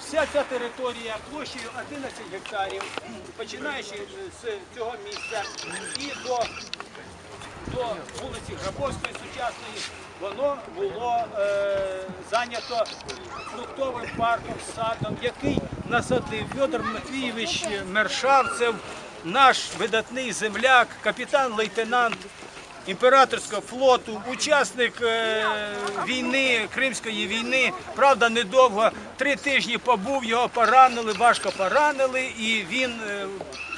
Вся ця територія площею 11 гектарів, починаючи з цього місця і до, до вулиці Грабовської сучасної, воно було е, зайнято фруктовим парком, садом, який насадив Федор Матвійович Мершавцев, наш видатний земляк, капітан-лейтенант імператорського флоту, учасник е, війни, Кримської війни. Правда, недовго, три тижні побув, його поранили, важко поранили, і він е,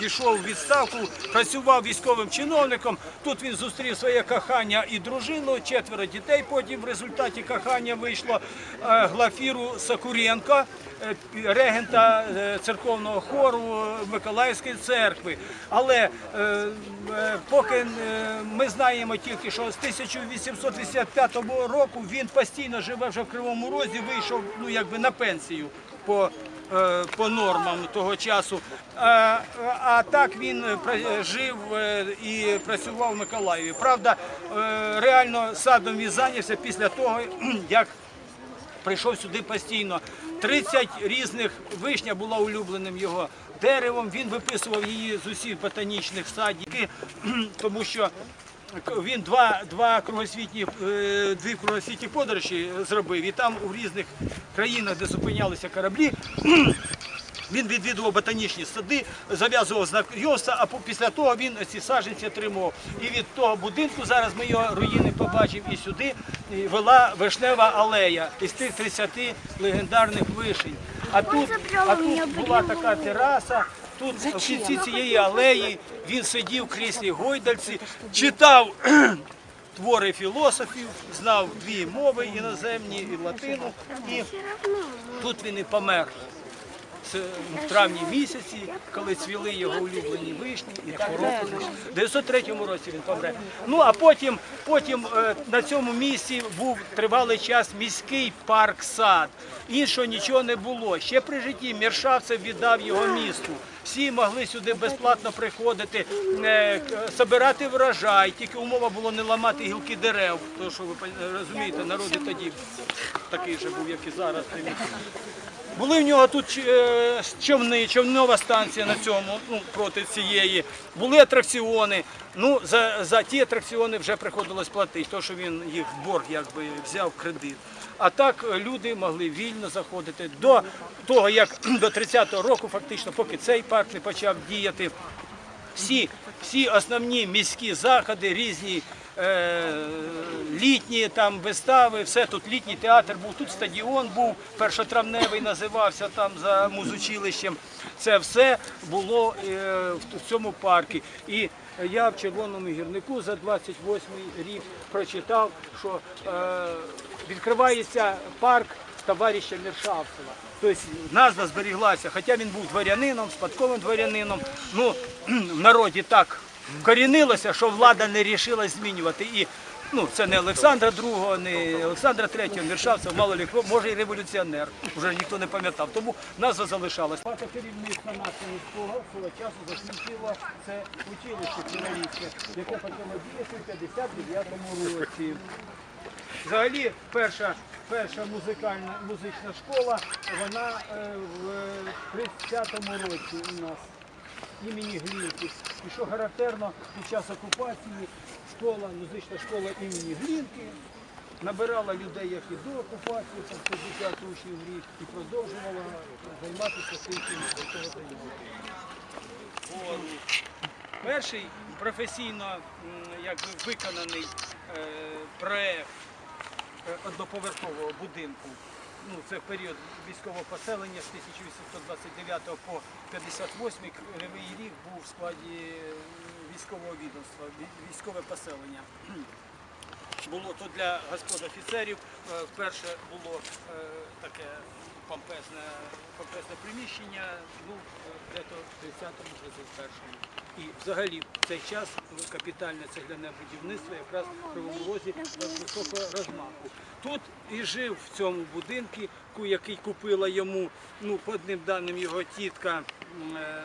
пішов у відставку, працював військовим чиновником. Тут він зустрів своє кохання і дружину, четверо дітей. Потім в результаті кохання вийшло е, Глафіру Сакуренко, регента е, церковного хору Миколаївської церкви. Але е, е, поки е, ми знаємо тільки, що з 1885 року він постійно живе вже в Кривому Розі, вийшов ну, якби на пенсію по, е, по нормам того часу. А, а так він е, жив е, і працював в Миколаєві. Правда, е, реально садом він зайнявся після того, як прийшов сюди постійно. 30 різних вишня була улюбленим його деревом. Він виписував її з усіх ботанічних садів, тому що він два, два кругосвітні, е, дві кругосвітні подорожі зробив, і там у різних країнах, де зупинялися кораблі, він відвідував ботанічні сади, зав'язував знайомства, а після того він ці саджанці отримував. І від того будинку, зараз ми його руїни побачимо, і сюди вела вишнева алея із тих 30 легендарних вишень. А тут, а тут була така тераса. Тут в кінці цієї алеї він сидів в кріслі гойдальці, читав твори філософів, знав дві мови іноземні і латину. І тут він і помер. В травні місяці, коли цвіли його улюблені вишні, і так року. В 903 році він помре. Ну а потім, потім е, на цьому місці був тривалий час міський парк сад. Іншого нічого не було. Ще при житті Міршавцев віддав його місту. Всі могли сюди безплатно приходити, е, к- собирати врожай. Тільки умова було не ламати гілки дерев. Тому що ви розумієте, народ тоді такий же був, як і зараз. Були в нього тут е, човни, човнова станція на цьому, ну, проти цієї. Були атракціони. Ну, за, за ті атракціони вже приходилось платити, тому що він їх борг якби взяв кредит. А так е, люди могли вільно заходити до того, як до 30-го року, фактично, поки цей парк не почав діяти, всі, всі основні міські заходи, різні е, літні там вистави, все тут літній театр був, тут стадіон був, першотравневий називався там за музучилищем. Це все було е, в цьому парку. І я в Червоному гірнику за 28 рік прочитав, що е, відкривається парк товариша Міршавцева. Тобто назва зберіглася, хоча він був дворянином, спадковим дворянином. Ну, в народі так корінилося, що влада не рішила змінювати. І ну, це не Олександра II, не Олександра III, Міршавцев, мало ли може і революціонер. Вже ніхто не пам'ятав. Тому назва залишалась. Пата керівництва нашого міського свого часу закінчило це училище Кіновічне, яке почало діяти в 59-му році. Взагалі, перша, перша музикальна музична школа, вона е, в 30-му році у нас імені Глінки. І що характерно, під час окупації школа, музична школа імені Глінки набирала людей, як і до окупації, там 60 учнів в рік, і продовжувала займатися цього займалася. Перший професійно якби, виконаний е, проект е, одноповерхового будинку. Ну, це період військового поселення з 1829 по 58 кривий рік був в складі е, військового відомства, військове поселення. Було то для господ офіцерів. е, Вперше було е, таке помпезне, помпезне приміщення, ну, е, в 30-му, 31-му. І взагалі в цей час капітальне цегляне будівництво якраз в Кривому Розі високого розмаху. Тут і жив в цьому будинку, який купила йому, ну, по одним даним його тітка, е,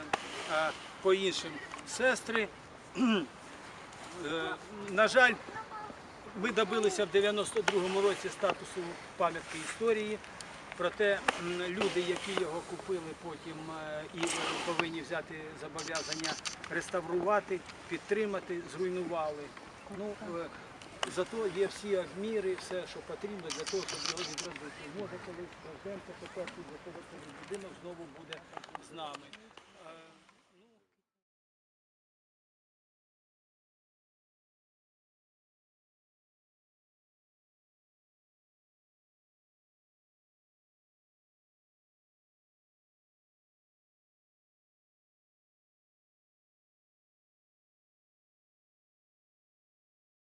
а по іншим сестри. Е, На жаль, ми добилися в 92-му році статусу пам'ятки історії. Проте люди, які його купили потім е, і повинні взяти зобов'язання реставрувати, підтримати, зруйнували. Ну, е, зато є всі обміри, все, що потрібно для того, щоб його відробити. Може, колись президент, тепер тут будинок знову буде з нами.